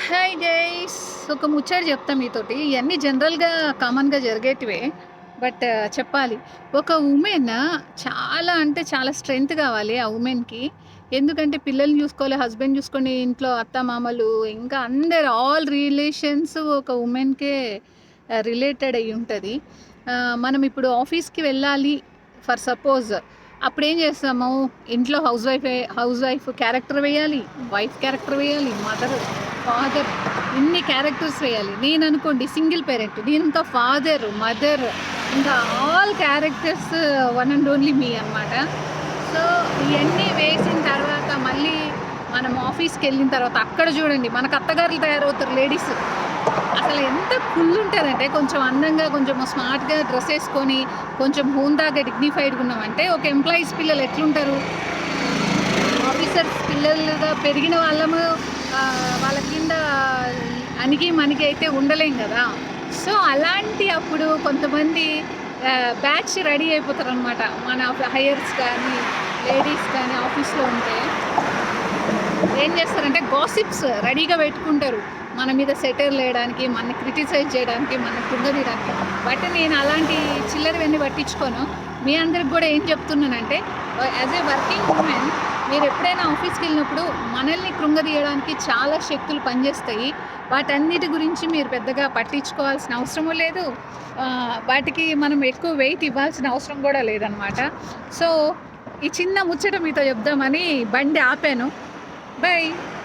Hi guys ఒక ముచ్చట చెప్తా మీతోటి. ఇవన్నీ జనరల్గా కామన్గా జరిగేటివే. బట్ చెప్పాలి. ఒక ఉమెన్ చాలా అంటే చాలా స్ట్రెంగ్త్ కావాలి ఆ ఉమెన్కి. ఎందుకంటే పిల్లల్ని చూసుకోవాలి హస్బెండ్ చూసుకొని ఇంట్లో అత్త మామలు ఇంకా అందరు ఆల్ రిలేషన్స్ ఒక ఉమెన్కే రిలేటెడ్ అయి ఉంటుంది. మనం ఇప్పుడు ఆఫీస్కి వెళ్ళాలి. ఫర్ సపోజ్ అప్పుడు ఏం చేస్తాము? ఇంట్లో house wife house wife character వేయాలి వైఫ్ క్యారెక్టర్ వేయాలి మదర్ ఫాదర్ ఇన్ని క్యారెక్టర్స్ వేయాలి. నేను అనుకోండి సింగిల్ పేరెంట్ నేను ఇంకా ఫాదర్ మదర్ ఇంకా all characters one and only మీ అన్నమాట. సో ఇవన్నీ వేసిన తర్వాత మళ్ళీ మనం ఆఫీస్కి వెళ్ళిన తర్వాత అక్కడ చూడండి మనకు అత్తగారులు తయారవుతారు లేడీస్. అసలు ఎంత ఫుల్ ఉంటారంటే కొంచెం అందంగా కొంచెం స్మార్ట్గా డ్రెస్ వేసుకొని కొంచెం హోందాగా డిగ్నిఫైడ్గా ఉన్నామంటే ఒక ఎంప్లాయీస్ పిల్లలు ఎట్లుంటారు? ఆఫీసర్స్ పిల్లలుగా పెరిగిన వాళ్ళము వాళ్ళ కింద అణిగి మనకి అయితే ఉండలేం కదా. సో అలాంటి అప్పుడు కొంతమంది బ్యాచ్ రెడీ అయిపోతారు అనమాట మన హైయర్స్ కానీ లేడీస్ కానీ ఆఫీస్లో ఉంటే. ఏం చేస్తారంటే గాసిప్స్ రెడీగా పెట్టుకుంటారు. మన మీద సెటర్ వేయడానికి మనని క్రిటిసైజ్ చేయడానికి మన కుంగదీయడానికి బట్ నేను అలాంటి చిల్లరవన్నీ పట్టించుకోను. మీ అందరికి కూడా ఏం చెప్తున్నానంటే యాజ్ ఏ వర్కింగ్ ఉమెన్ మీరు ఎప్పుడైనా ఆఫీస్కి వెళ్ళినప్పుడు మనల్ని కృంగదీయడానికి చాలా శక్తులు పనిచేస్తాయి. వాటన్నిటి గురించి మీరు పెద్దగా పట్టించుకోవాల్సిన అవసరము లేదు. వాటికి మనం ఎక్కువ వెయిట్ ఇవ్వాల్సిన అవసరం కూడా లేదనమాట. సో ఈ చిన్న ముచ్చట మీతో చెప్దామని బండి ఆపాను. బై.